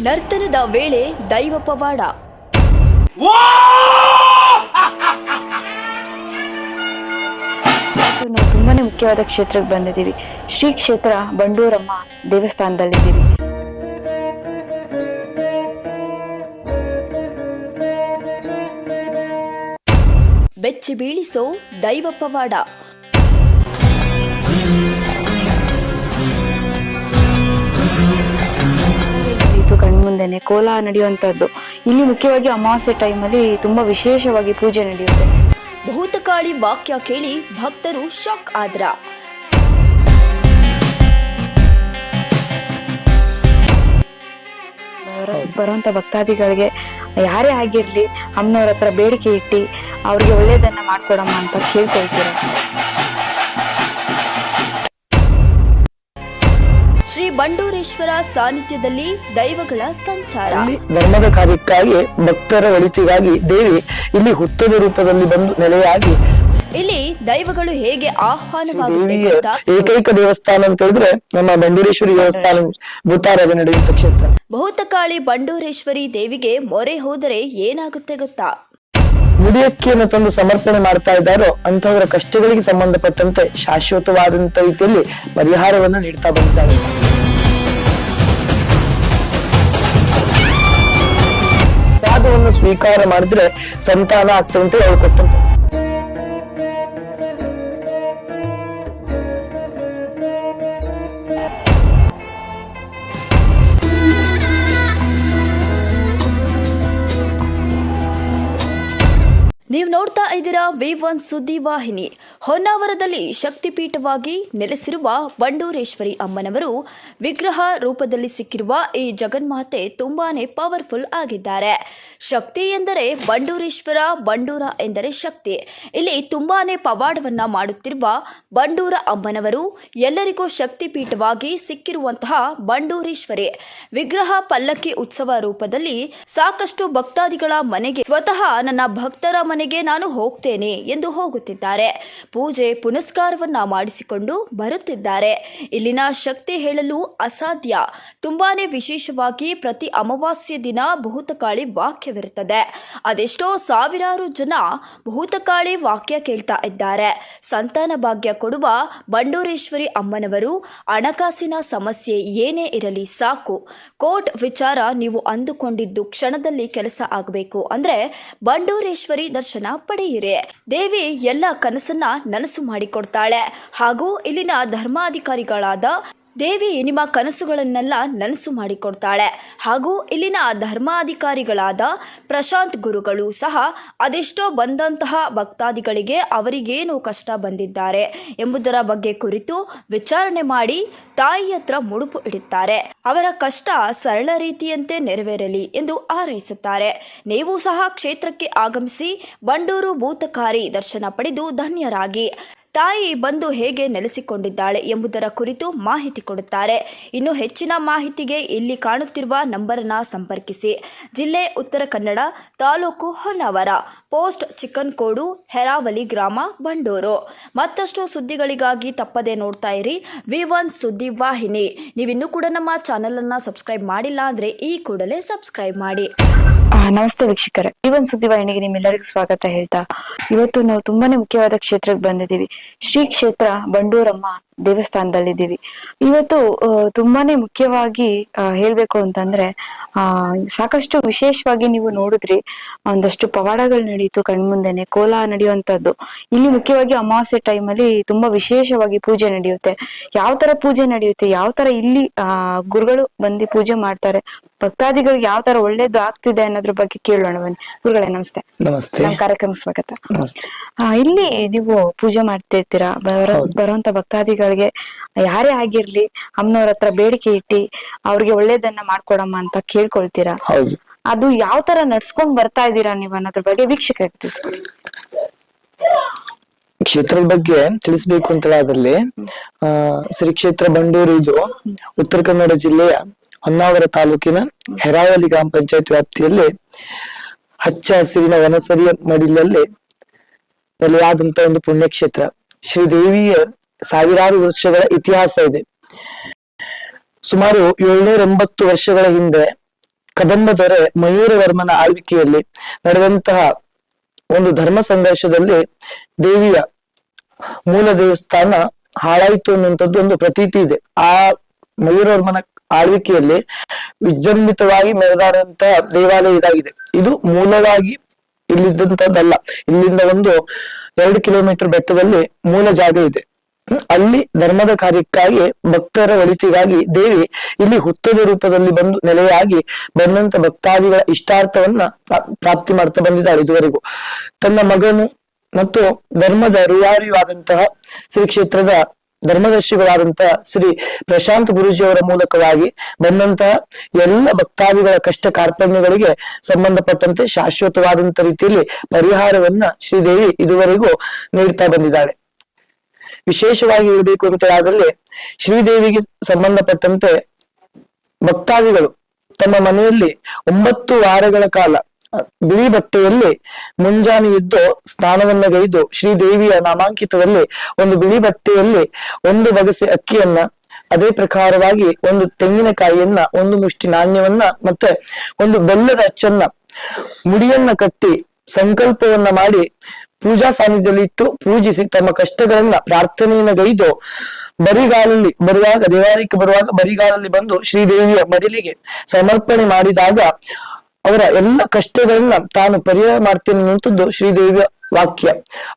ನರ್ತನದ ವೇಳೆ ದೈವ ಪವಾಡ. ನಾವು ತುಂಬಾನೇ ಮುಖ್ಯವಾದ ಕ್ಷೇತ್ರಕ್ಕೆ ಬಂದಿದ್ದೀವಿ. ಶ್ರೀ ಕ್ಷೇತ್ರ ಬಂಡೂರಮ್ಮ ದೇವಸ್ಥಾನದಲ್ಲಿದ್ದೀವಿ. ಬೆಚ್ಚಿ ಬೀಳಿಸೋ ದೈವ ಪವಾಡ. ಕಣ್ಮುಂದೆನೆ ಕೋಲ ನಡೆಯುವಂತದ್ದು ಇಲ್ಲಿ ಮುಖ್ಯವಾಗಿ ಅಮಾವಾಸ್ಯೆ ಟೈಮಲ್ಲಿ ತುಂಬಾ ವಿಶೇಷವಾಗಿ ಪೂಜೆ ನಡೆಯುತ್ತೆ. ಭೂತಕಾಳಿ ವಾಕ್ಯ ಕೇಳಿ ಭಕ್ತರು ಶಾಕ್ ಆದ್ರ. ಬರೋ- ಬರುವಂತ ಭಕ್ತಾದಿಗಳಿಗೆ ಯಾರೇ ಆಗಿರ್ಲಿ ಅಮ್ಮನವ್ರ ಹತ್ರ ಬೇಡಿಕೆ ಇಟ್ಟಿ ಅವ್ರಿಗೆ ಒಳ್ಳೇದನ್ನ ಮಾಡ್ಕೊಡಮ್ಮ ಅಂತ ಕೇಳ್ಕೊಳ್ತೀರ ಶ್ರೀ ಬಂಡೂರೇಶ್ವರ ಸಾನ್ನಿಧ್ಯದಲ್ಲಿ ದೈವಗಳ ಸಂಚಾರ. ಧರ್ಮದ ಕಾರ್ಯಕ್ಕಾಗಿ ಭಕ್ತರ ಒಳಿತಿಗಾಗಿ ದೇವಿ ಇಲ್ಲಿ ಹುತ್ತದ ರೂಪದಲ್ಲಿ ಬಂದು ನೆಲೆಯಾಗಿ ಇಲ್ಲಿ ದೈವಗಳು ಹೇಗೆ ಆಹ್ವಾನವಾಗುತ್ತೆ ಗೊತ್ತಾ? ಏಕೈಕ ದೇವಸ್ಥಾನ ಅಂತ ಹೇಳಿದ್ರೆ ನಮ್ಮ ಬಂಡೂರೇಶ್ವರಿ ದೇವಸ್ಥಾನ ಭೂತಾರಾಜ ನಡೆಯುವಂತ ಕ್ಷೇತ್ರ. ಭೂತಕಾಳಿ ಬಂಡೂರೇಶ್ವರಿ ದೇವಿಗೆ ಮೊರೆ ಹೋದರೆ ಏನಾಗುತ್ತೆ ಗೊತ್ತಾ? ಮುಡಿಯಕ್ಕಿಯನ್ನು ತಂದು ಸಮರ್ಪಣೆ ಮಾಡ್ತಾ ಇದ್ದಾರೋ ಅಂತವರ ಕಷ್ಟಗಳಿಗೆ ಸಂಬಂಧಪಟ್ಟಂತೆ ಶಾಶ್ವತವಾದಂತ ರೀತಿಯಲ್ಲಿ ಪರಿಹಾರವನ್ನ ನೀಡ್ತಾ ಬಂದಿದ್ದಾರೆ. ಸ್ವೀಕಾರ ಮಾಡಿದ್ರೆ ಸಂತಾನ ಆಗ್ತದಂತ ಹೇಳ್ಕೊಟ್ಟಂತೆ ನೀವು ನೋಡ್ತಾ ಇದ್ದೀರಾ ವಿ ಒನ್ ಸುದ್ದಿ ವಾಹಿನಿ. ಹೊನ್ನಾವರದಲ್ಲಿ ಶಕ್ತಿಪೀಠವಾಗಿ ನೆಲೆಸಿರುವ ಬಂಡೂರೇಶ್ವರಿ ಅಮ್ಮನವರು ವಿಗ್ರಹ ರೂಪದಲ್ಲಿ ಸಿಕ್ಕಿರುವ ಈ ಜಗನ್ಮಾತೆ ತುಂಬಾನೇ ಪವರ್ಫುಲ್ ಆಗಿದ್ದಾರೆ. ಶಕ್ತಿ ಎಂದರೆ ಬಂಡೂರೇಶ್ವರ, ಬಂಡೂರ ಎಂದರೆ ಶಕ್ತಿ. ಇಲ್ಲಿ ತುಂಬಾನೇ ಪವಾಡವನ್ನ ಮಾಡುತ್ತಿರುವ ಬಂಡೂರ ಅಮ್ಮನವರು ಎಲ್ಲರಿಗೂ ಶಕ್ತಿಪೀಠವಾಗಿ ಸಿಕ್ಕಿರುವಂತಹ ಬಂಡೂರೇಶ್ವರಿ. ವಿಗ್ರಹ ಪಲ್ಲಕ್ಕಿ ಉತ್ಸವ ರೂಪದಲ್ಲಿ ಸಾಕಷ್ಟು ಭಕ್ತಾದಿಗಳ ಮನೆಗೆ ಸ್ವತಃ ನನ್ನ ಭಕ್ತರ ಮನೆಗೆ ನಾನು ಹೋಗ್ತೇನೆ ಎಂದು ಹೋಗುತ್ತಿದ್ದಾರೆ. ಪೂಜೆ ಪುನಸ್ಕಾರವನ್ನ ಮಾಡಿಸಿಕೊಂಡು ಬರುತ್ತಿದ್ದಾರೆ. ಇಲ್ಲಿನ ಶಕ್ತಿ ಹೇಳಲು ಅಸಾಧ್ಯ. ತುಂಬಾನೇ ವಿಶೇಷವಾಗಿ ಪ್ರತಿ ಅಮಾವಾಸ್ಯೆ ದಿನ ಭೂತಕಾಳಿ ವಾಕ್ಯವಿರುತ್ತದೆ. ಅದೆಷ್ಟೋ ಸಾವಿರಾರು ಜನ ಭೂತಕಾಳಿ ವಾಕ್ಯ ಕೇಳ್ತಾ ಇದ್ದಾರೆ. ಸಂತಾನ ಭಾಗ್ಯ ಕೊಡುವ ಬಂಡೂರೇಶ್ವರಿ ಅಮ್ಮನವರು, ಹಣಕಾಸಿನ ಸಮಸ್ಯೆ ಏನೇ ಇರಲಿ ಸಾಕು. ಕೋರ್ಟ್ ವಿಚಾರ ನೀವು ಅಂದುಕೊಂಡಿದ್ದು ಕ್ಷಣದಲ್ಲಿ ಕೆಲಸ ಆಗಬೇಕು ಅಂದ್ರೆ ಬಂಡೂರೇಶ್ವರಿ ದರ್ಶನ ಪಡೆಯಿರಿ. ದೇವಿ ಎಲ್ಲ ಕನಸನ್ನ ನನಸು ಮಾಡಿಕೊಡ್ತಾಳೆ. ಹಾಗೂ ಇಲ್ಲಿನ ಧರ್ಮಾಧಿಕಾರಿಗಳಾದ ದೇವಿ ನಿಮ್ಮ ಕನಸುಗಳನ್ನೆಲ್ಲ ನನಸು ಮಾಡಿಕೊಡ್ತಾಳೆ. ಹಾಗೂ ಇಲ್ಲಿನ ಧರ್ಮಾಧಿಕಾರಿಗಳಾದ ಪ್ರಶಾಂತ್ ಗುರುಗಳು ಸಹ ಅದೆಷ್ಟೋ ಬಂದಂತಹ ಭಕ್ತಾದಿಗಳಿಗೆ ಅವರಿಗೇನು ಕಷ್ಟ ಬಂದಿದ್ದಾರೆ ಎಂಬುದರ ಬಗ್ಗೆ ಕುರಿತು ವಿಚಾರಣೆ ಮಾಡಿ ತಾಯಿ ಹತ್ರ ಮುಡುಪು ಇಡುತ್ತಾರೆ. ಅವರ ಕಷ್ಟ ಸರಳ ರೀತಿಯಂತೆ ನೆರವೇರಲಿ ಎಂದು ಹಾರೈಸುತ್ತಾರೆ. ನೀವು ಸಹ ಕ್ಷೇತ್ರಕ್ಕೆ ಆಗಮಿಸಿ ಬಂಡೂರು ಭೂತಕಾರಿ ದರ್ಶನ ಪಡೆದು ಧನ್ಯರಾಗಿ. ತಾಯಿ ಬಂದು ಹೇಗೆ ನೆಲೆಸಿಕೊಂಡಿದ್ದಾಳೆ ಎಂಬುದರ ಕುರಿತು ಮಾಹಿತಿ ಕೊಡುತ್ತಾರೆ. ಇನ್ನು ಹೆಚ್ಚಿನ ಮಾಹಿತಿಗೆ ಇಲ್ಲಿ ಕಾಣುತ್ತಿರುವ ನಂಬರನ್ನ ಸಂಪರ್ಕಿಸಿ. ಜಿಲ್ಲೆ ಉತ್ತರ ಕನ್ನಡ, ತಾಲೂಕು ಹೊನ್ನಾವರ. ಪೋಸ್ಟ್ ಚಿಕ್ಕನ್ಕೋಡು ಹೆರಾವಲಿ ಗ್ರಾಮ, ಬಂಡೂರು. ಮತ್ತಷ್ಟು ಸುದ್ದಿಗಳಿಗಾಗಿ ತಪ್ಪದೆ ನೋಡ್ತಾ ಇರಿ. ವಿ ಒನ್ ಸುದ್ದಿ ವಾಹಿನಿ. ನೀವಿನ್ನೂ ಕೂಡ ನಮ್ಮ ಚಾನಲನ್ನು ಸಬ್ಸ್ಕ್ರೈಬ್ ಮಾಡಿಲ್ಲ ಅಂದರೆ ಈ ಕೂಡಲೇ ಸಬ್ಸ್ಕ್ರೈಬ್ ಮಾಡಿ. ನಮಸ್ತೆ ವೀಕ್ಷಕರೇ. ಈ ಒಂದು ಸುದ್ದಿ ವಾಹಿನಿಗೆ ನಿಮ್ಮೆಲ್ಲರಿಗೂ ಸ್ವಾಗತ ಹೇಳ್ತಾ, ಇವತ್ತು ನಾವು ತುಂಬಾನೇ ಮುಖ್ಯವಾದ ಕ್ಷೇತ್ರಕ್ಕೆ ಬಂದಿದ್ದೀವಿ. ಶ್ರೀ ಕ್ಷೇತ್ರ ಬಂಡೂರಮ್ಮ ದೇವಸ್ಥಾನದಲ್ಲಿದ್ದೀವಿ. ಇವತ್ತು ತುಂಬಾನೇ ಮುಖ್ಯವಾಗಿ ಹೇಳ್ಬೇಕು ಅಂತಂದ್ರೆ ಆ ಸಾಕಷ್ಟು ವಿಶೇಷವಾಗಿ ನೀವು ನೋಡಿದ್ರಿ ಒಂದಷ್ಟು ಪವಾಡಗಳು ನಡೀತು ಕಣ್ಮುಂದೆನೆ ಕೋಲ ನಡೆಯುವಂತದ್ದು ಇಲ್ಲಿ ಮುಖ್ಯವಾಗಿ ಅಮಾವಾಸ್ಯೆ ಅಲ್ಲಿ ತುಂಬಾ ವಿಶೇಷವಾಗಿ ಪೂಜೆ ನಡೆಯುತ್ತೆ. ಯಾವ ತರ ಪೂಜೆ ನಡೆಯುತ್ತೆ ಯಾವ ತರ ಇಲ್ಲಿ ಆ ಗುರುಗಳು ಬಂದು ಪೂಜೆ ಮಾಡ್ತಾರೆ ಭಕ್ತಾದಿಗಳಿಗೆ ಯಾವ ತರ ಒಳ್ಳೇದು ಆಗ್ತಿದೆ ಅನ್ನೋದ್ರ ಬಗ್ಗೆ ಕೇಳೋಣ ಬನ್ನಿ. ಗುರುಗಳೇ ನಮಸ್ತೆ. ನಮಸ್ತೆ. ನಮ್ಮ ಕಾರ್ಯಕ್ರಮ ಸ್ವಾಗತ. ಇಲ್ಲಿ ನೀವು ಪೂಜೆ ಮಾಡ್ತಿರ್ತೀರಾ? ಬರೋ ಬರುವಂತ ಬರುವಂತ ಭಕ್ತಾದಿಗಳಿಗೆ ಯಾರೇ ಆಗಿರ್ಲಿ ಅಮ್ಮನವ್ರ ಹತ್ರ ಬೇಡಿಕೆ ಇಟ್ಟಿ ಅವ್ರಿಗೆ ಒಳ್ಳೇದನ್ನ ಮಾಡ್ಕೊಡಮ್ಮ ಅಂತ ಕೇಳ್ಕೊಳ್ತೀರಾ? ಹೌದು. ಅದು ಯಾವ ತರ ನಡ್ಸ್ಕೊಂಡ್ ಬರ್ತಾ ಇದ್ದೀರಾ ನೀವು ಅನ್ನೋದ್ರ ಬಗ್ಗೆ ವೀಕ್ಷಕ ತಿಳಿಸ್ಕೊಡಿ. ಕ್ಷೇತ್ರದ ಬಗ್ಗೆ ತಿಳಿಸ್ಬೇಕು ಅಂತ ಅದ್ರಲ್ಲಿ ಆ ಶ್ರೀ ಕ್ಷೇತ್ರ ಬಂಡೂರು ಇದು ಉತ್ತರ ಕನ್ನಡ ಜಿಲ್ಲೆಯ ಹೊನ್ನಾವರ ತಾಲೂಕಿನ ಹೆರಾವಲಿ ಗ್ರಾಮ ಪಂಚಾಯತ್ ವ್ಯಾಪ್ತಿಯಲ್ಲಿ ಹಚ್ಚ ಹಸಿರಿನ ವನಸರಿಯ ಮಡಿಲಲ್ಲಿ ನೆಲೆಯಾದಂತ ಒಂದು ಪುಣ್ಯಕ್ಷೇತ್ರ. ಶ್ರೀದೇವಿಯ ಸಾವಿರಾರು ವರ್ಷಗಳ ಇತಿಹಾಸ ಇದೆ. ಸುಮಾರು ಏಳ್ನೂರ ಎಂಬತ್ತು ವರ್ಷಗಳ ಹಿಂದೆ ಕದಂಬ ದೊರೆ ಮಯೂರವರ್ಮನ ಆಳ್ವಿಕೆಯಲ್ಲಿ ನಡೆದಂತಹ ಒಂದು ಧರ್ಮ ಸಂಘರ್ಷದಲ್ಲಿ ದೇವಿಯ ಮೂಲ ದೇವಸ್ಥಾನ ಹಾಳಾಯಿತು ಅನ್ನುವಂಥದ್ದು ಒಂದು ಪ್ರತೀತಿ ಇದೆ. ಆ ಮಯೂರವರ್ಮನ ಆಳ್ವಿಕೆಯಲ್ಲಿ ವಿಜೃಂಭಿತವಾಗಿ ಮೆರೆದಾಡುವಂತಹ ದೇವಾಲಯ ಇದಾಗಿದೆ. ಇದು ಮೂಲವಾಗಿ ಇಲ್ಲಿದ್ದಂತದ್ದಲ್ಲ ಇಲ್ಲಿಂದ ಒಂದು ಎರಡು ಕಿಲೋಮೀಟರ್ ಬೆಟ್ಟದಲ್ಲಿ ಮೂಲ ಜಾಗ ಇದೆ. ಅಲ್ಲಿ ಧರ್ಮದ ಕಾರ್ಯಕ್ಕಾಗಿ ಭಕ್ತರ ಒಳಿತಿಗಾಗಿ ದೇವಿ ಇಲ್ಲಿ ಹುತ್ತದ ರೂಪದಲ್ಲಿ ಬಂದು ನೆಲೆಯಾಗಿ ಬಂದಂತ ಭಕ್ತಾದಿಗಳ ಇಷ್ಟಾರ್ಥವನ್ನ ಪ್ರಾ- ಪ್ರಾಪ್ತಿ ಮಾಡ್ತಾ ಬಂದಿದ್ದಾಳೆ ಇದುವರೆಗೂ. ತನ್ನ ಮಗನು ಮತ್ತು ಧರ್ಮದ ರೂವಾರಿಯಾದಂತಹ ಶ್ರೀ ಕ್ಷೇತ್ರದ ಧರ್ಮದರ್ಶಿಗಳಾದಂತಹ ಶ್ರೀ ಪ್ರಶಾಂತ್ ಗುರುಜಿಯವರ ಮೂಲಕವಾಗಿ ಬಂದಂತಹ ಎಲ್ಲ ಭಕ್ತಾದಿಗಳ ಕಷ್ಟ ಕಾರ್ಪಣ್ಯಗಳಿಗೆ ಸಂಬಂಧಪಟ್ಟಂತೆ ಶಾಶ್ವತವಾದಂತ ರೀತಿಯಲ್ಲಿ ಪರಿಹಾರವನ್ನ ಶ್ರೀದೇವಿ ಇದುವರೆಗೂ ನೀಡ್ತಾ ಬಂದಿದ್ದಾಳೆ. ವಿಶೇಷವಾಗಿ ಇರಬೇಕು ಅಂತ ಆದಲ್ಲಿ ಶ್ರೀದೇವಿಗೆ ಸಂಬಂಧಪಟ್ಟಂತೆ ಭಕ್ತಾದಿಗಳು ತಮ್ಮ ಮನೆಯಲ್ಲಿ ಒಂಬತ್ತು ವಾರಗಳ ಕಾಲ ಬಿಳಿ ಬಟ್ಟೆಯಲ್ಲಿ ಮುಂಜಾನೆ ಇದ್ದು ಸ್ನಾನವನ್ನ ಗೈದು ಶ್ರೀದೇವಿಯ ನಾಮಾಂಕಿತದಲ್ಲಿ ಒಂದು ಬಿಳಿ ಬಟ್ಟೆಯಲ್ಲಿ ಒಂದು ಬಗಸೆ ಅಕ್ಕಿಯನ್ನ, ಅದೇ ಪ್ರಕಾರವಾಗಿ ಒಂದು ತೆಂಗಿನಕಾಯಿಯನ್ನ, ಒಂದು ಮುಷ್ಟಿ ನಾಣ್ಯವನ್ನ ಮತ್ತೆ ಒಂದು ಬೆಲ್ಲದ ಅಚ್ಚನ್ನ, ಮುಡಿಯನ್ನ ಕಟ್ಟಿ ಸಂಕಲ್ಪವನ್ನ ಮಾಡಿ ಪೂಜಾ ಸಾನ್ನಿಧ್ಯದಲ್ಲಿ ಇಟ್ಟು ಪೂಜಿಸಿ ತಮ್ಮ ಕಷ್ಟಗಳನ್ನ ಪ್ರಾರ್ಥನೆಯನ್ನ ಗೈದು ಬರಿಗಾಲಲ್ಲಿ ಬರುವಾಗ, ದೇವಾಲಯಕ್ಕೆ ಬರುವಾಗ ಬರಿಗಾಲಲ್ಲಿ ಬಂದು ಶ್ರೀದೇವಿಯ ಮಡಿಲಿಗೆ ಸಮರ್ಪಣೆ ಮಾಡಿದಾಗ ಅವರ ಎಲ್ಲ ಕಷ್ಟಗಳನ್ನ ತಾನು ಪರಿಹಾರ ಮಾಡ್ತೇನೆ ಅನ್ನುವಂಥದ್ದು ಶ್ರೀದೇವಿಯ ವಾಕ್ಯ.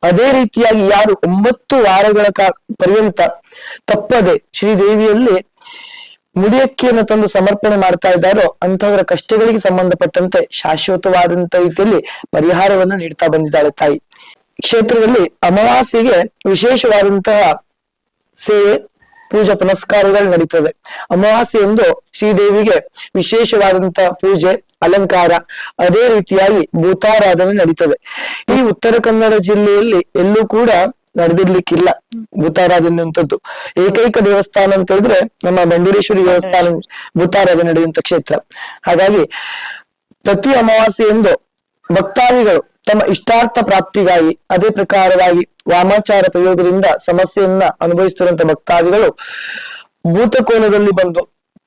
ಅದೇ ರೀತಿಯಾಗಿ ಯಾರು ಒಂಬತ್ತು ವಾರಗಳ ಕಾ ಪರ್ಯಂತ ತಪ್ಪದೆ ಶ್ರೀದೇವಿಯಲ್ಲಿ ಮುಡಿಯಕ್ಕಿಯನ್ನು ತಂದು ಸಮರ್ಪಣೆ ಮಾಡ್ತಾ ಇದ್ದಾರೋ ಅಂತವರ ಕಷ್ಟಗಳಿಗೆ ಸಂಬಂಧಪಟ್ಟಂತೆ ಶಾಶ್ವತವಾದಂತ ರೀತಿಯಲ್ಲಿ ಪರಿಹಾರವನ್ನ ನೀಡ್ತಾ ಬಂದಿದ್ದಾಳೆ ತಾಯಿ. ಕ್ಷೇತ್ರದಲ್ಲಿ ಅಮಾವಾಸ್ಯೆಗೆ ವಿಶೇಷವಾದಂತಹ ಸೇವೆ, ಪೂಜಾ ಪುನಸ್ಕಾರಗಳು ನಡೀತದೆ. ಅಮಾವಾಸ್ಯೆ ಎಂದು ಶ್ರೀದೇವಿಗೆ ವಿಶೇಷವಾದಂತಹ ಪೂಜೆ, ಅಲಂಕಾರ, ಅದೇ ರೀತಿಯಾಗಿ ಭೂತಾರಾಧನೆ ನಡೀತದೆ. ಈ ಉತ್ತರ ಕನ್ನಡ ಜಿಲ್ಲೆಯಲ್ಲಿ ಎಲ್ಲೂ ಕೂಡ ನಡೆದಿರ್ಲಿಕ್ಕಿಲ್ಲ. ಭೂತಾರಾಧನೆ ಅಂತದ್ದು ಏಕೈಕ ದೇವಸ್ಥಾನ ಅಂತ ಹೇಳಿದ್ರೆ ನಮ್ಮ ಬಂಡೂರೇಶ್ವರಿ ದೇವಸ್ಥಾನ ಭೂತಾರಾಧನೆ ನಡೆಯುವಂತ ಕ್ಷೇತ್ರ. ಹಾಗಾಗಿ ಪ್ರತಿ ಅಮಾವಾಸ್ಯೆಯಂದು ಭಕ್ತಾದಿಗಳು ತಮ್ಮ ಇಷ್ಟಾರ್ಥ ಪ್ರಾಪ್ತಿಗಾಗಿ ಅದೇ ಪ್ರಕಾರವಾಗಿ ವಾಮಾಚಾರ ಪ್ರಯೋಗದಿಂದ ಸಮಸ್ಯೆಯನ್ನ ಅನುಭವಿಸುತ್ತಿರುವಂತ ಭಕ್ತಾದಿಗಳು ಭೂತಕೋಲದಲ್ಲಿ ಬಂದು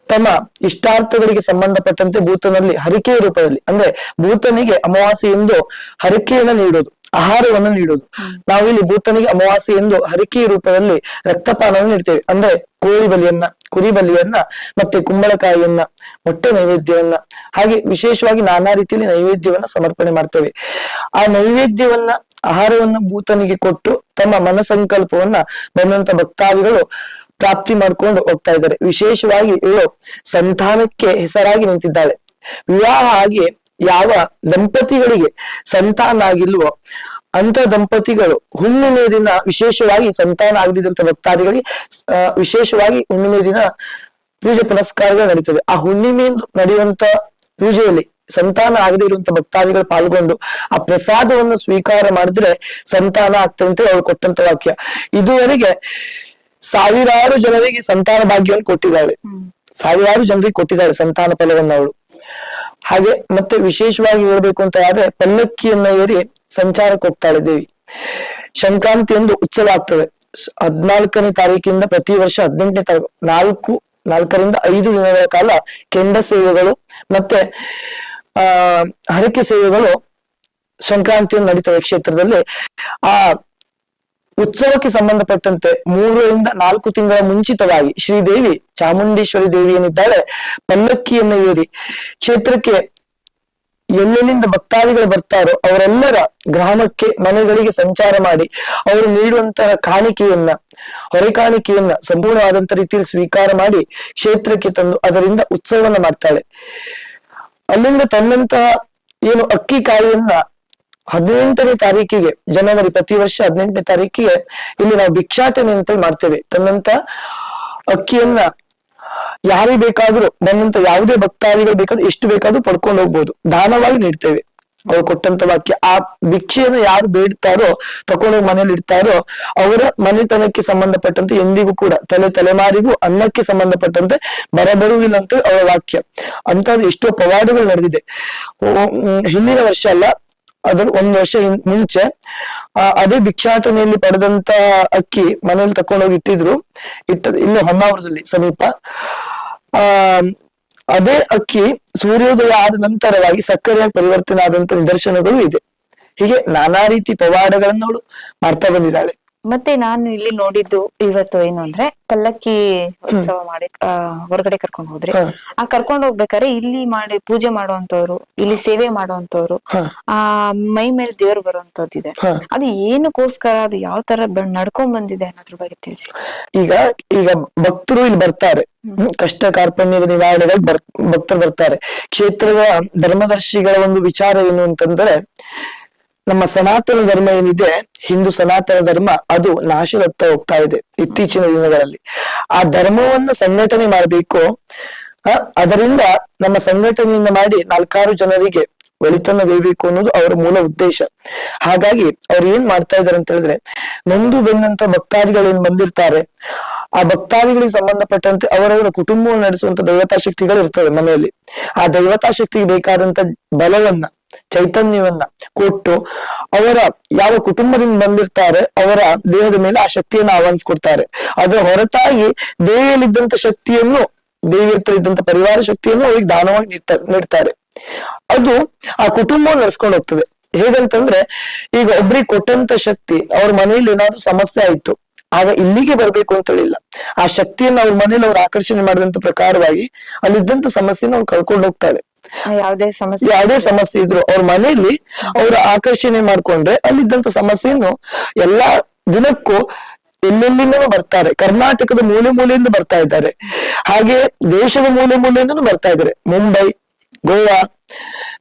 ತಮ್ಮ ಇಷ್ಟಾರ್ಥಗಳಿಗೆ ಸಂಬಂಧಪಟ್ಟಂತೆ ಭೂತನಲ್ಲಿ ಹರಿಕೆಯ ರೂಪದಲ್ಲಿ ಅಂದ್ರೆ ಭೂತನಿಗೆ ಅಮಾವಾಸ್ಯೆ ಎಂದು ಹರಿಕೆಯನ್ನ ನೀಡೋದು. ಆಹಾರವನ್ನು ನೀಡೋದು ನಾವಿಲ್ಲಿ ಭೂತನಿಗೆ ಅಮಾವಾಸ್ಯೆ ಎಂದು ಹರಿಕೆಯ ರೂಪದಲ್ಲಿ ರಕ್ತಪಾನವನ್ನು ನೀಡ್ತೇವೆ. ಅಂದ್ರೆ ಕೋಳಿ ಬಲಿಯನ್ನ, ಕುರಿ ಬಲಿಯನ್ನ, ಮತ್ತೆ ಕುಂಬಳಕಾಯಿಯನ್ನ, ಮೊಟ್ಟೆ ನೈವೇದ್ಯವನ್ನ. ಹಾಗೆ ವಿಶೇಷವಾಗಿ ನಾನಾ ರೀತಿಯಲ್ಲಿ ನೈವೇದ್ಯವನ್ನ ಸಮರ್ಪಣೆ ಮಾಡ್ತೇವೆ. ಆ ನೈವೇದ್ಯವನ್ನ, ಆಹಾರವನ್ನ ಭೂತನಿಗೆ ಕೊಟ್ಟು ತಮ್ಮ ಮನಸಂಕಲ್ಪವನ್ನ ಬಂದಂತ ಭಕ್ತಾದಿಗಳು ಪ್ರಾಪ್ತಿ ಮಾಡ್ಕೊಂಡು ಹೋಗ್ತಾ ಇದ್ದಾರೆ. ವಿಶೇಷವಾಗಿ ಇವಳು ಸಂತಾನಕ್ಕೆ ಹೆಸರಾಗಿ ನಿಂತಿದ್ದಾಳೆ. ವಿವಾಹ ಆಗಿ ಯಾವ ದಂಪತಿಗಳಿಗೆ ಸಂತಾನ ಆಗಿಲ್ವೋ ಅಂತ ದಂಪತಿಗಳು ಹುಣ್ಣಿಮೆ ದಿನ ವಿಶೇಷವಾಗಿ ಸಂತಾನ ಆಗದಿದ್ದಂತ ಭಕ್ತಾದಿಗಳಿಗೆ ವಿಶೇಷವಾಗಿ ಹುಣ್ಣಿಮೆ ದಿನ ಪೂಜೆ ಪುನಸ್ಕಾರಗಳು ನಡೀತದೆ ಆ ಹುಣ್ಣಿಮೆ ನಡೆಯುವಂತ ಪೂಜೆಯಲ್ಲಿ ಸಂತಾನ ಆಗದೇ ಇರುವಂತ ಭಕ್ತಾದಿಗಳು ಪಾಲ್ಗೊಂಡು ಆ ಪ್ರಸಾದವನ್ನು ಸ್ವೀಕಾರ ಮಾಡಿದ್ರೆ ಸಂತಾನ ಆಗ್ತದಂತೆ ಅವ್ರು ಕೊಟ್ಟಂತ ವಾಕ್ಯ. ಇದುವರೆಗೆ ಸಾವಿರಾರು ಜನರಿಗೆ ಸಂತಾನ ಭಾಗ್ಯವನ್ನು ಕೊಟ್ಟಿದ್ದಾಳೆ ಸಾವಿರಾರು ಜನರಿಗೆ ಕೊಟ್ಟಿದ್ದಾಳೆ ಸಂತಾನ ಫಲವನ್ನು ಅವಳು ಹಾಗೆ ಮತ್ತೆ ವಿಶೇಷವಾಗಿ ಹೇಳ್ಬೇಕು ಅಂತ ಆದ್ರೆ ಪಲ್ಲಕ್ಕಿಯನ್ನ ಏರಿ ಸಂಚಾರಕ್ಕೆ ಹೋಗ್ತಾಳೆ ದೇವಿ ಸಂಕ್ರಾಂತಿ ಎಂದು ಉತ್ಸವ ಆಗ್ತದೆ. ಹದ್ನಾಲ್ಕನೇ ತಾರೀಕಿಂದ ಪ್ರತಿ ವರ್ಷ ಹದಿನೆಂಟನೇ ತಾರೀಕು ನಾಲ್ಕು, ನಾಲ್ಕರಿಂದ ಐದು ದಿನಗಳ ಕಾಲ ಕೆಂಡ ಸೇವೆಗಳು ಮತ್ತೆ, ಆ, ಹರಕೆ ಸೇವೆಗಳು ಸಂಕ್ರಾಂತಿಯನ್ನು ನಡೀತವೆ ಕ್ಷೇತ್ರದಲ್ಲಿ. ಆ ಉತ್ಸವಕ್ಕೆ ಸಂಬಂಧಪಟ್ಟಂತೆ ಮೂರರಿಂದ ನಾಲ್ಕು ತಿಂಗಳ ಮುಂಚಿತವಾಗಿ ಶ್ರೀದೇವಿ ಚಾಮುಂಡೇಶ್ವರಿ ದೇವಿ ಏನಿದ್ದಾಳೆ ಪಲ್ಲಕ್ಕಿಯನ್ನು ಏರಿ ಕ್ಷೇತ್ರಕ್ಕೆ ಎಲ್ಲೆಲ್ಲಿಂದ ಭಕ್ತಾದಿಗಳು ಬರ್ತಾರೋ ಅವರೆಲ್ಲರ ಗ್ರಾಮಕ್ಕೆ ಮನೆಗಳಿಗೆ ಸಂಚಾರ ಮಾಡಿ ಅವರು ನೀಡುವಂತಹ ಕಾಣಿಕೆಯನ್ನ, ಹೊರೆ ಕಾಣಿಕೆಯನ್ನ ಸಂಪೂರ್ಣವಾದಂತ ರೀತಿಯಲ್ಲಿ ಸ್ವೀಕಾರ ಮಾಡಿ ಕ್ಷೇತ್ರಕ್ಕೆ ತಂದು ಅದರಿಂದ ಉತ್ಸವವನ್ನ ಮಾಡ್ತಾಳೆ. ಅಲ್ಲಿಂದ ತನ್ನಂತಹ ಏನು ಅಕ್ಕಿ ಕಾಯಿಯನ್ನ ಹದಿನೆಂಟನೇ ತಾರೀಕಿಗೆ, ಜನವರಿ ಪ್ರತಿ ವರ್ಷ ಹದಿನೆಂಟನೇ ತಾರೀಕಿಗೆ ಇಲ್ಲಿ ನಾವು ಭಿಕ್ಷಾಟನೆ ಅಂತ ಮಾಡ್ತೇವೆ. ತನ್ನಂತ ಅಕ್ಕಿಯನ್ನ ಯಾರಿಗೆ ಬೇಕಾದ್ರೂ ಬಂದಂತ ಯಾವುದೇ ಭಕ್ತಾದಿಗಳು ಬೇಕಾದ್ರೂ, ಎಷ್ಟು ಬೇಕಾದ್ರೂ ಪಡ್ಕೊಂಡು ಹೋಗ್ಬೋದು. ದಾನವಾಗಿ ನೀಡ್ತೇವೆ. ಅವ್ರು ಕೊಟ್ಟಂತ ವಾಕ್ಯ, ಆ ಭಿಕ್ಷೆಯನ್ನು ಯಾರು ಬೇಡ್ತಾರೋ, ತಕೊಂಡೋಗಿ ಮನೇಲಿ ಇಡ್ತಾರೋ, ಅವರ ಮನೆತನಕ್ಕೆ ಸಂಬಂಧಪಟ್ಟಂತೆ ಎಂದಿಗೂ ಕೂಡ, ತಲೆ ತಲೆಮಾರಿಗೂ ಅನ್ನಕ್ಕೆ ಸಂಬಂಧಪಟ್ಟಂತೆ ಬರಬರುವಿಲ್ಲ ಅಂತ ಅವರ ವಾಕ್ಯ. ಅಂತ ಎಷ್ಟೋ ಪವಾಡಗಳು ನಡೆದಿದೆ. ಹಿಂದಿನ ವರ್ಷ ಅಲ್ಲ ಅದ್ರ ಒಂದ್ ವರ್ಷ ಮುಂಚೆ. ಅದೇ ಭಿಕ್ಷಾಟನೆಯಲ್ಲಿ ಪಡೆದಂತ ಅಕ್ಕಿ ಮನೇಲಿ ತಕೊಂಡೋಗಿ ಇಟ್ಟಿದ್ರು. ಇಟ್ಟ ಇಲ್ಲಿ ಹೊನ್ನಾವರದಲ್ಲಿ ಸಮೀಪ. ಆ, ಅದೇ ಅಕ್ಕಿ ಸೂರ್ಯೋದಯ ಆದ ನಂತರವಾಗಿ ಸಕ್ಕರೆಯಾಗಿ ಪರಿವರ್ತನೆ ಆದಂತ ನಿದರ್ಶನಗಳು ಇದೆ. ಹೀಗೆ ನಾನಾ ರೀತಿ ಪವಾಡಗಳನ್ನು ಅವಳು ಮಾಡ್ತಾ ಬಂದಿದ್ದಾಳೆ. ಮತ್ತೆ ನಾನು ಇಲ್ಲಿ ನೋಡಿದ್ದು ಇವತ್ತು ಏನು ಅಂದ್ರೆ ಪಲ್ಲಕ್ಕಿ ಉತ್ಸವ ಮಾಡಿ ಹೊರಗಡೆ ಕರ್ಕೊಂಡು ಹೋದ್ರೆ. ಆ ಕರ್ಕೊಂಡು ಹೋಗ್ಬೇಕಾದ್ರೆ ಇಲ್ಲಿ ಮಾಡಿ ಪೂಜೆ ಮಾಡುವಂತವ್ರು ಇಲ್ಲಿ ಸೇವೆ ಮಾಡುವಂತವ್ರು. ಆ ಮೈ ಮೇಲೆ ದೇವ್ರು ಬರುವಂತದ್ದಿದೆ. ಅದು ಏನಕ್ಕೋಸ್ಕರ ಅದು ಯಾವ ತರ ನಡ್ಕೊಂಡ್ ಬಂದಿದೆ ಅನ್ನೋದ್ರ ಬಗ್ಗೆ ತಿಳಿಸಿ. ಈಗ ಈಗ ಭಕ್ತರು ಇಲ್ಲಿ ಬರ್ತಾರೆ. ಕಷ್ಟ ಕಾರ್ಪಣ್ಯ ನಿವಾರಣೆಗಾಗಿ ಬರ್ ಭಕ್ತರು ಬರ್ತಾರೆ. ಕ್ಷೇತ್ರದ ಧರ್ಮದರ್ಶಿಗಳ ಒಂದು ವಿಚಾರ ಏನು ಅಂತಂದ್ರೆ ನಮ್ಮ ಸನಾತನ ಧರ್ಮ ಏನಿದೆ, ಹಿಂದೂ ಸನಾತನ ಧರ್ಮ ಅದು ನಾಶದತ್ತ ಹೋಗ್ತಾ ಇದೆ ಇತ್ತೀಚಿನ ದಿನಗಳಲ್ಲಿ. ಆ ಧರ್ಮವನ್ನ ಸಂಘಟನೆ ಮಾಡಬೇಕು ಅದರಿಂದ ನಮ್ಮ ಸಂಘಟನೆಯನ್ನ ಮಾಡಿ ನಾಲ್ಕಾರು ಜನರಿಗೆ ಒಳಿತನ್ನ ಬೇಯಬೇಕು ಅನ್ನೋದು ಅವರ ಮೂಲ ಉದ್ದೇಶ. ಹಾಗಾಗಿ ಅವ್ರು ಏನ್ ಮಾಡ್ತಾ ಇದಾರೆ ಅಂತ ಹೇಳಿದ್ರೆ, ನೊಂದು ಬೆನ್ನಂತ ಭಕ್ತಾದಿಗಳು ಏನ್ ಬಂದಿರ್ತಾರೆ, ಆ ಭಕ್ತಾದಿಗಳಿಗೆ ಸಂಬಂಧಪಟ್ಟಂತೆ ಅವರವರ ಕುಟುಂಬವನ್ನು ನಡೆಸುವಂತ ದೈವತಾ ಶಕ್ತಿಗಳು ಇರ್ತವೆ ಮನೆಯಲ್ಲಿ. ಆ ದೈವತಾ ಶಕ್ತಿಗೆ ಬೇಕಾದಂತ ಬಲವನ್ನ ಚೈತನ್ಯವನ್ನ ಕೊಟ್ಟು ಅವರ ಯಾವ ಕುಟುಂಬದಿಂದ ಬಂದಿರ್ತಾರೆ, ಅವರ ದೇಹದ ಮೇಲೆ ಆ ಶಕ್ತಿಯನ್ನು ಆಹ್ವಾನಿಸ್ಕೊಡ್ತಾರೆ. ಅದರ ಹೊರತಾಗಿ ದೇಹಲ್ಲಿದ್ದಂತ ಶಕ್ತಿಯನ್ನು ದೇವಿ ಇದ್ದಂತ ಪರಿವಾರ ಶಕ್ತಿಯನ್ನು ಅವರಿಗೆ ದಾನವಾಗಿ ನೀಡ್ತಾರೆ ನೀಡ್ತಾರೆ. ಅದು ಆ ಕುಟುಂಬ ನಡೆಸ್ಕೊಂಡು ಹೋಗ್ತದೆ. ಹೇಗಂತಂದ್ರೆ, ಈಗ ಒಬ್ರಿಗೆ ಕೊಟ್ಟಂತ ಶಕ್ತಿ, ಅವ್ರ ಮನೆಯಲ್ಲಿ ಏನಾದ್ರು ಸಮಸ್ಯೆ ಆಯ್ತು ಆಗ ಇಲ್ಲಿಗೆ ಬರ್ಬೇಕು ಅಂತ ಹೇಳಿಲ್ಲ. ಆ ಶಕ್ತಿಯನ್ನು ಅವ್ರ ಮನೇಲಿ ಅವ್ರು ಆಕರ್ಷಣೆ ಮಾಡಿದಂತ ಪ್ರಕಾರವಾಗಿ ಅಲ್ಲಿದ್ದಂತ ಸಮಸ್ಯೆನ ಅವ್ರು ಕಳ್ಕೊಂಡು ಹೋಗ್ತಾಳೆ ಯಾವ್ದೇ ಸಮಸ್ಯೆ ಯಾವುದೇ ಸಮಸ್ಯೆ ಇದ್ರು ಅವ್ರ ಮನೆಯಲ್ಲಿ ಅವ್ರ ಆಕರ್ಷಣೆ ಮಾಡ್ಕೊಂಡ್ರೆ ಅಲ್ಲಿದ್ದಂತ ಸಮಸ್ಯೆಯನ್ನು ಎಲ್ಲಾ ದಿನಕ್ಕೂ ಎಲ್ಲೆಲ್ಲಿಂದನೂ ಬರ್ತಾರೆ. ಕರ್ನಾಟಕದ ಮೂಲೆ ಮೂಲೆಯಿಂದ ಬರ್ತಾ ಇದ್ದಾರೆ. ಹಾಗೆ ದೇಶದ ಮೂಲೆ ಮೂಲೆಯಿಂದನೂ ಬರ್ತಾ ಇದ್ದಾರೆ. ಮುಂಬೈ ಗೋವಾ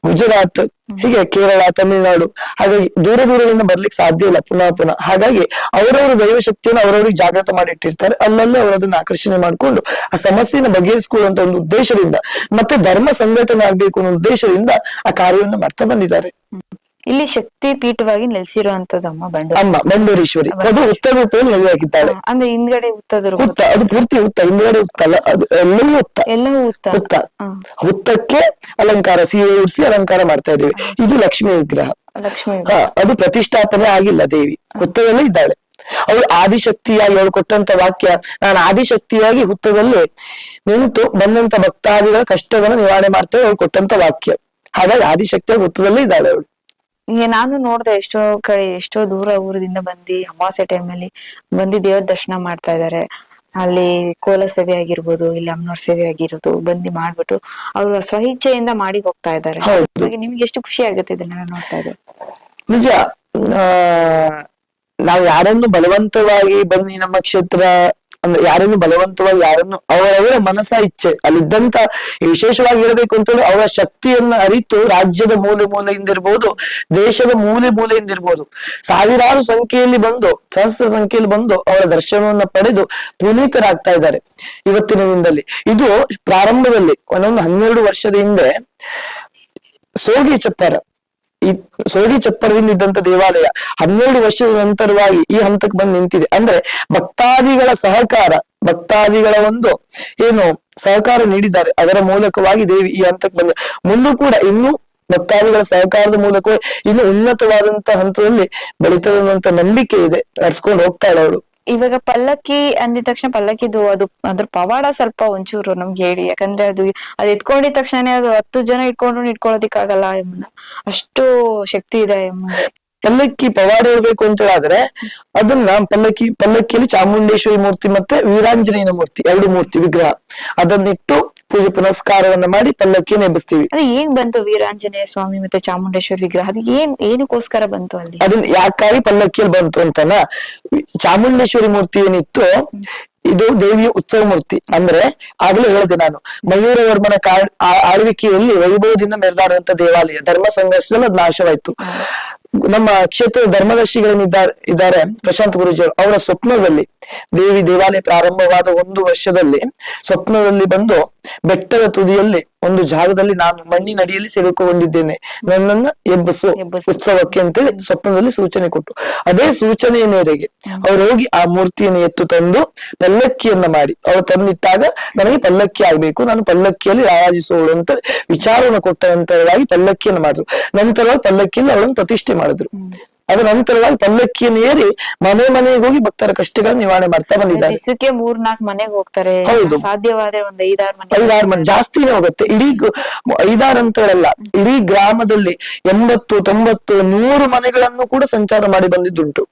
ಗುಜರಾತ್ ಹೀಗೆ ಕೇರಳ ತಮಿಳುನಾಡು ಹಾಗಾಗಿ ದೂರ ದೂರದಿಂದ ಬರ್ಲಿಕ್ಕೆ ಸಾಧ್ಯ ಇಲ್ಲ ಪುನಃ ಪುನಃ. ಹಾಗಾಗಿ ಅವರವರ ದೈವ ಶಕ್ತಿಯನ್ನು ಅವರವರಿಗೆ ಜಾಗೃತ ಮಾಡಿ ಇಟ್ಟಿರ್ತಾರೆ. ಅಲ್ಲಲ್ಲೇ ಅವರು ಅದನ್ನ ಆಕರ್ಷಣೆ ಮಾಡಿಕೊಂಡು ಆ ಸಮಸ್ಯೆಯನ್ನು ಬಗೆಹರಿಸಿಕೊಳ್ಳುವಂತ ಒಂದು ಉದ್ದೇಶದಿಂದ ಮತ್ತೆ ಧರ್ಮ ಸಂಘಟನೆ ಆಗ್ಬೇಕು ಅನ್ನೋ ಉದ್ದೇಶದಿಂದ ಆ ಕಾರ್ಯವನ್ನು ಮಾಡ್ತಾ ಬಂದಿದ್ದಾರೆ. ಇಲ್ಲಿ ಶಕ್ತಿ ಪೀಠವಾಗಿ ನೆಲೆಸಿರುವಂತದಮ್ಮ ಬಂಡೂರು. ಅಮ್ಮ ಬಂಡೂರೇಶ್ವರಿ. ಅದು ಉತ್ತರ ರೂಪದಲ್ಲಿ ನೆಲೆಯಾಗಿದ್ದಾಳೆ. ಅಂದ್ರೆ ಹಿಂದ್ಗಡೆ ಉತ್ತದರು ಉತ್ತ ಅದು ಪೂರ್ತಿ ಉತ್ತ ಹಿಂದ್ಗಡೆ ಉತ್ತ ಅಲ್ಲ ಅದು ಎಲ್ಲವೂ ಉತ್ತ. ಎಲ್ಲವೂ ಉತ್ತ. ಉತ್ತ. ಉತ್ತಕ್ಕೆ ಹುತ್ತಕ್ಕೆ ಅಲಂಕಾರ ಸೀರೆ ಉಡಿಸಿ ಅಲಂಕಾರ ಮಾಡ್ತಾ ಇದ್ದೀವಿ. ಇದು ಲಕ್ಷ್ಮಿ ವಿಗ್ರಹ. ಲಕ್ಷ್ಮಿ ಹಾ ಅದು ಪ್ರತಿಷ್ಠಾಪನೆ ಆಗಿಲ್ಲ ದೇವಿ. ಹುತ್ತದಲ್ಲೇ ಇದ್ದಾಳೆ. ಅವಳು ಆದಿಶಕ್ತಿಯಾಗಿ ಅವಳು ಕೊಟ್ಟಂತ ವಾಕ್ಯ ನಾನು ಆದಿಶಕ್ತಿಯಾಗಿ ಹುತ್ತದಲ್ಲಿ ನಿಂತು ಬಂದಂತ ಭಕ್ತಾದಿಗಳ ಕಷ್ಟವನ್ನು ನಿವಾರಣೆ ಮಾಡ್ತೇವೆ ಅವಳು ಕೊಟ್ಟಂತ ವಾಕ್ಯ. ಹಾಗಾಗಿ ಆದಿಶಕ್ತಿಯಾಗಿ ಹುತ್ತದಲ್ಲೇ ಇದ್ದಾಳೆ ಅವಳು. ಈಗ ನಾನು ನೋಡ್ದೆ ಎಷ್ಟೋ ಕಡೆ ಎಷ್ಟೋ ದೂರ ಊರದಿಂದ ಬಂದು ಅಮಾವಾಸ್ಯೆ ಟೈಮಲ್ಲಿ ಬಂದು ದೇವ್ರ ದರ್ಶನ ಮಾಡ್ತಾ ಇದಾರೆ. ಅಲ್ಲಿ ಕೋಲ ಸೇವೆ ಆಗಿರ್ಬೋದು ಇಲ್ಲಿ ಅಮ್ಮನವ್ರ ಸೇವೆ ಆಗಿರೋದು ಬಂದು ಮಾಡ್ಬಿಟ್ಟು ಅವ್ರ ಸ್ವಇಚ್ಛೆಯಿಂದ ಮಾಡಿ ಹೋಗ್ತಾ ಇದ್ದಾರೆ ನಿಮ್ಗೆ ಎಷ್ಟು ಖುಷಿ ಆಗುತ್ತೆ ಇದನ್ನ ನೋಡ್ತಾ ಇದ್ದೆ ನಿಜ. ನಾವು ಯಾರನ್ನು ಬಲವಂತವಾಗಿ ಬನ್ನಿ ನಮ್ಮ ಕ್ಷೇತ್ರ ಅಂದ್ರೆ ಯಾರನ್ನು ಬಲವಂತವಾಗಿ, ಯಾರನ್ನು ಅವರವರ ಮನಸ್ಸ ಇಚ್ಛೆ, ಅಲ್ಲಿದ್ದಂತ ವಿಶೇಷವಾಗಿ ಇರಬೇಕು ಅಂತಂದ್ರೆ ಅವರ ಶಕ್ತಿಯನ್ನ ಅರಿತು ರಾಜ್ಯದ ಮೂಲೆ ಮೂಲೆಯಿಂದ ಇರ್ಬೋದು ದೇಶದ ಮೂಲೆ ಮೂಲೆಯಿಂದ ಇರ್ಬೋದು ಸಾವಿರಾರು ಸಂಖ್ಯೆಯಲ್ಲಿ ಬಂದು, ಸಹಸ್ರ ಸಂಖ್ಯೆಯಲ್ಲಿ ಬಂದು ಅವರ ದರ್ಶನವನ್ನ ಪಡೆದು ಪುನೀತರಾಗ್ತಾ ಇದ್ದಾರೆ ಇವತ್ತಿನ ದಿನದಲ್ಲಿ ಇದು ಪ್ರಾರಂಭದಲ್ಲಿ ಒಂದೊಂದು ಹನ್ನೆರಡು ವರ್ಷದ ಹಿಂದೆ ಸೋಗಿ ಚಪ್ಪರ. ಈ ಸೋಡಿ ಚಪ್ಪರದಿಂದ ಇದ್ದಂತ ದೇವಾಲಯ ಹನ್ನೆರಡು ವರ್ಷದ ನಂತರವಾಗಿ ಈ ಹಂತಕ್ಕೆ ಬಂದು ನಿಂತಿದೆ. ಅಂದ್ರೆ ಭಕ್ತಾದಿಗಳ ಸಹಕಾರ, ಭಕ್ತಾದಿಗಳ ಒಂದು ಏನು ಸಹಕಾರ ನೀಡಿದ್ದಾರೆ. ಅದರ ಮೂಲಕವಾಗಿ ದೇವಿ ಈ ಹಂತಕ್ಕೆ ಬಂದ. ಮುಂದೂ ಕೂಡ ಇನ್ನೂ ಭಕ್ತಾದಿಗಳ ಸಹಕಾರದ ಮೂಲಕವೇ ಇನ್ನು ಉನ್ನತವಾದಂತ ಹಂತದಲ್ಲಿ ಬೆಳೀತದೆ ಅನ್ನುವಂತ ನಂಬಿಕೆ ಇದೆ. ನಡ್ಸ್ಕೊಂಡು ಹೋಗ್ತಾಳೆ ಅವಳು ಇವಾಗ ಪಲ್ಲಕ್ಕಿ ಅಂದಿದ ತಕ್ಷಣ ಪಲ್ಲಕ್ಕಿದು ಅದು ಅದ್ರ ಪವಾಡ ಸ್ವಲ್ಪ ಒಂಚೂರು ನಮ್ಗೆ ಹೇಳಿ. ಯಾಕಂದ್ರೆ ಅದು ಅದ್ ಎತ್ಕೊಂಡಿದ ತಕ್ಷಣ ಅದು ಹತ್ತು ಜನ ಇಟ್ಕೊಂಡು ಇಟ್ಕೊಳ್ಳೋದಿಕ್ಕಾಗಲ್ಲ ಎಮ್ಮನ ಅಷ್ಟು ಶಕ್ತಿ ಇದೆ ಎಮ್ಮಂಗೆ ಪಲ್ಲಕ್ಕಿ ಪವಾಡ ಹೇಳ್ಬೇಕು ಅಂತ ಹೇಳಿದ್ರೆ ಅದನ್ನ ಪಲ್ಲಕ್ಕಿ, ಪಲ್ಲಕ್ಕಿಯಲ್ಲಿ ಚಾಮುಂಡೇಶ್ವರಿ ಮೂರ್ತಿ ಮತ್ತೆ ವೀರಾಂಜನೇಯನ ಮೂರ್ತಿ, ಎರಡು ಮೂರ್ತಿ, ವಿಗ್ರಹ. ಅದನ್ನಿಟ್ಟು ಪೂಜೆ ಪುನಸ್ಕಾರವನ್ನ ಮಾಡಿ ಪಲ್ಲಕ್ಕಿ ಎಬ್ಬಿಸ್ತೀವಿ ಅದೇ ಏನ್ ಬಂತು ವೀರಾಂಜನೇಯ ಸ್ವಾಮಿ ಮತ್ತೆ ಚಾಮುಂಡೇಶ್ವರಿ ವಿಗ್ರಹ? ಅದು ಏನ್ ಏನಕ್ಕೋಸ್ಕರ ಬಂತು ಅಲ್ಲಿ? ಅದನ್ನ ಯಾಕಾಗಿ ಪಲ್ಲಕ್ಕಿಯಲ್ಲಿ ಬಂತು ಅಂತನ ಚಾಮುಂಡೇಶ್ವರಿ ಮೂರ್ತಿ ಏನಿತ್ತು ಇದು ದೇವಿಯ ಉತ್ಸವ ಮೂರ್ತಿ. ಅಂದ್ರೆ ಆಗ್ಲೇ ಹೇಳಿದೆ ನಾನು ಮಯೂರವರ್ಮನ ಆಳ್ವಿಕೆಯಲ್ಲಿ ವೈಭವದಿಂದ ಮೆರೆದಾಡುವಂತ ದೇವಾಲಯ ಧರ್ಮ ಸಂಘರ್ಷದಲ್ಲಿ ಅದು ನಾಶವಾಯ್ತು. ನಮ್ಮ ಕ್ಷೇತ್ರ ಧರ್ಮದರ್ಶಿಗಳೇನಿದ್ದಾರೆ ಇದ್ದಾರೆ ಪ್ರಶಾಂತ್ ಗುರುಜಿಯವರು. ಅವರ ಸ್ವಪ್ನದಲ್ಲಿ, ದೇವಿ ದೇವಾಲಯ ಪ್ರಾರಂಭವಾದ ಒಂದು ವರ್ಷದಲ್ಲಿ, ಸ್ವಪ್ನದಲ್ಲಿ ಬಂದು ಬೆಟ್ಟದ ತುದಿಯಲ್ಲಿ ಒಂದು ಜಾಗದಲ್ಲಿ ನಾನು ಮಣ್ಣಿನಡಿಯಲ್ಲಿ ಸೇರಿಕೊಂಡಿದ್ದೇನೆ ನನ್ನನ್ನ ಎಬ್ಬಸು ಎಬ್ಬಿಸು. ಉತ್ಸವಕ್ಕೆ ಅಂತೇಳಿ ಸ್ವಪ್ನದಲ್ಲಿ ಸೂಚನೆ ಕೊಟ್ಟು. ಅದೇ ಸೂಚನೆಯ ಮೇರೆಗೆ ಅವ್ರು ಹೋಗಿ ಆ ಮೂರ್ತಿಯನ್ನು ಎತ್ತು ತಂದು ಪಲ್ಲಕ್ಕಿಯನ್ನ ಮಾಡಿ. ಅವ್ರು ತಂದಿಟ್ಟಾಗ ನನಗೆ ಪಲ್ಲಕ್ಕಿ ಆಗ್ಬೇಕು. ನಾನು ಪಲ್ಲಕ್ಕಿಯಲ್ಲಿ ರಾರಾಜಿಸುವಳು ಅಂತ ವಿಚಾರವನ್ನು ಕೊಟ್ಟ ನಂತರವಾಗಿ ಪಲ್ಲಕ್ಕಿಯನ್ನು ಮಾಡಿದ್ರು. ನಂತರ ಪಲ್ಲಕ್ಕಿಯಲ್ಲಿ ಅವಳನ್ನು ಪ್ರತಿಷ್ಠೆ ಮಾಡಿದ್ರು. ಅದರ ನಂತರವಾಗಿ ಪಲ್ಲಕ್ಕಿಯನ್ನು ಏರಿ ಮನೆ ಮನೆಗೆ ಹೋಗಿ ಭಕ್ತರ ಕಷ್ಟಗಳನ್ನು ನಿವಾರಣೆ ಮಾಡ್ತಾ ಬಂದಿದ್ದಾರೆ ದಿವಸಕ್ಕೆ ಮೂರ್ ಮನೆಗೆ ಮನೆಗ್ ಹೋಗ್ತಾರೆ. ಹೌದು. ಸಾಧ್ಯವಾದ್ರೆ ಒಂದ್ ಐದಾರು ಮನೆ ಐದಾರು ಮನೆ ಜಾಸ್ತಿನೇ ಹೋಗುತ್ತೆ. ಇಡೀ ಐದಾರು ಐದಾರು ಅಂತೇಳಲ್ಲ ಇಡೀ ಗ್ರಾಮದಲ್ಲಿ ಎಂಬತ್ತು ತೊಂಬತ್ತು ನೂರು ಮನೆಗಳನ್ನು ಕೂಡ ಸಂಚಾರ ಮಾಡಿ ಬಂದಿದ್ದುಂಟು.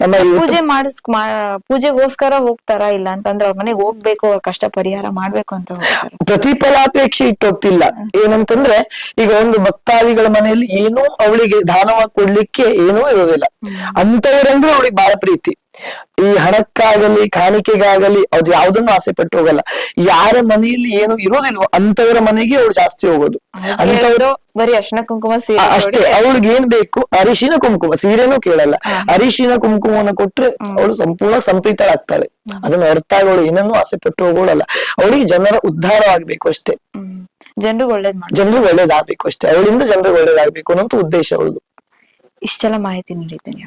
ನಮ್ಮ ಪೂಜೆ ಮಾಡಿಸ್ ಪೂಜೆಗೋಸ್ಕರ ಹೋಗ್ತಾರ ಇಲ್ಲ ಅಂತಂದ್ರೆ ಅವ್ರ ಮನೆಗ್ ಹೋಗ್ಬೇಕು ಅವ್ರ ಕಷ್ಟ ಪರಿಹಾರ ಮಾಡ್ಬೇಕು ಅಂತ ಪ್ರತಿಫಲಾಪೇಕ್ಷೆ ಇಟ್ಟೋಗ್ತಿಲ್ಲ. ಏನಂತಂದ್ರೆ ಈಗ ಒಂದು ಭಕ್ತಾದಿಗಳ ಮನೆಯಲ್ಲಿ ಏನೂ ಅವಳಿಗೆ ದಾನವಾಗಿ ಕೊಡ್ಲಿಕ್ಕೆ ಏನೂ ಇರೋದಿಲ್ಲ. ಅಂತವರಂದ್ರೆ ಅವಳಿಗೆ ಬಹಳ ಪ್ರೀತಿ. ಈ ಹಣಕ್ಕಾಗಲಿ ಕಾಣಿಕೆಗಾಗಲಿ ಅದು ಯಾವ್ದನ್ನು ಆಸೆ ಪಟ್ಟು ಹೋಗಲ್ಲ. ಯಾರ ಮನೆಯಲ್ಲಿ ಏನು ಇರೋದಿಲ್ವೋ ಅಂತವರ ಮನೆಗೆ ಅವಳು ಜಾಸ್ತಿ ಹೋಗೋದು. ಅಂತವ್ರು ಬರೀ ಅರ್ಶಿನ ಕುಂಕುಮ ಸೀರೆ ಅಷ್ಟೇ ಅವಳಿಗೆ ಏನ್ ಬೇಕು? ಅರಿಶಿನ ಕುಂಕುಮ ಸೀರೆನೂ ಕೇಳಲ್ಲ. ಅರಿಶಿನ ಕುಂಕುಮವನ್ನು ಕೊಟ್ರೆ ಅವಳು ಸಂಪೂರ್ಣ ಸಂಪ್ರೀತಳಾಗ್ತಾಳೆ ಅದನ್ನು ಅರ್ಥ ಅವಳು ಏನನ್ನೂ ಆಸೆ ಪಟ್ಟು ಹೋಗೋಳಲ್ಲ. ಅವಳಿಗೆ ಜನರ ಉದ್ಧಾರ ಆಗ್ಬೇಕು ಅಷ್ಟೇ. ಜನರು ಒಳ್ಳೇದ್ ಮಾಡಿ ಜನರಿಗೆ ಒಳ್ಳೇದಾಗ್ಬೇಕು ಅಷ್ಟೇ. ಅವಳಿಂದ ಜನರು ಒಳ್ಳೇದಾಗಬೇಕು ಅನ್ನೋ ಉದ್ದೇಶ ಅವಳದು. ಇಷ್ಟೆಲ್ಲ ಮಾಹಿತಿ ನೀಡಿದ್ದೀನಿ.